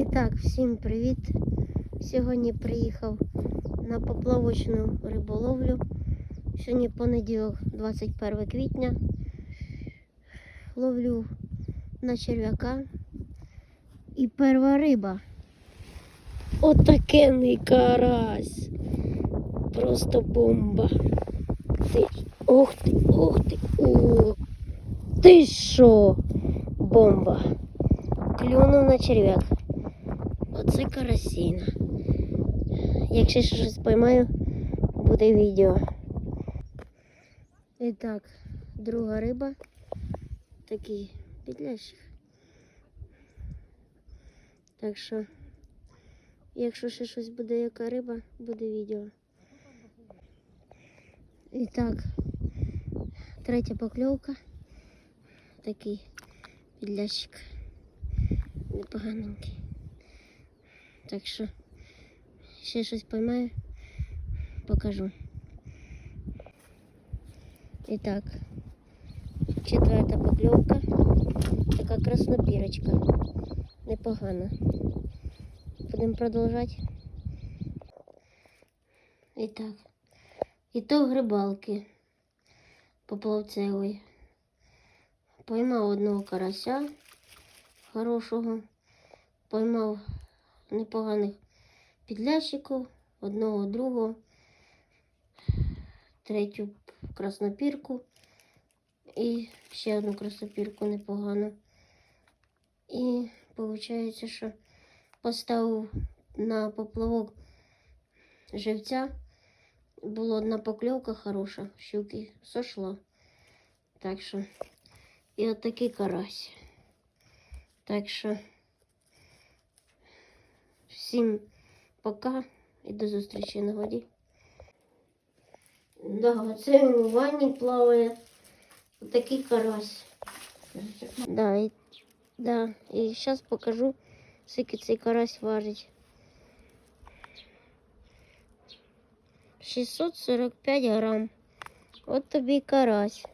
І так, всім привіт! Сьогодні приїхав на поплавочну риболовлю. Сьогодні понеділок, 21 квітня. Ловлю на черв'яка. І перша риба. Отакенний карась. Просто бомба. Ти, ох ти, ох ти, о. Ти що? Бомба. Клюнув на черв'як. Оце карасіна. Якщо ще щось поймаю, буде відео. І так, друга риба. Такий підлящик. Так що, якщо ще щось буде, яка риба, буде відео. І так, третя покльовка. Такий підлящик. Непоганенький. Так що ще щось поймаю, покажу. І так, четверта покльовка. Така краснопірочка. Непогана. Будемо продовжувати. І так. Ітог рибалки поплавцевої. Поймав одного карася хорошого. Поймав непоганих підлящиків, одного другого, третю краснопірку і ще одну краснопірку непогану. І виходить, що поставив на поплавок живця. Була одна покльовка хороша, щуки сошла. Так що, і от такий карась. Так що всім пока і до зустрічі на воді. Да, це у ванні плаває. Такий карась. Да, і, да, і зараз покажу, скільки цей карась важить. 645 грам. От тобі карась.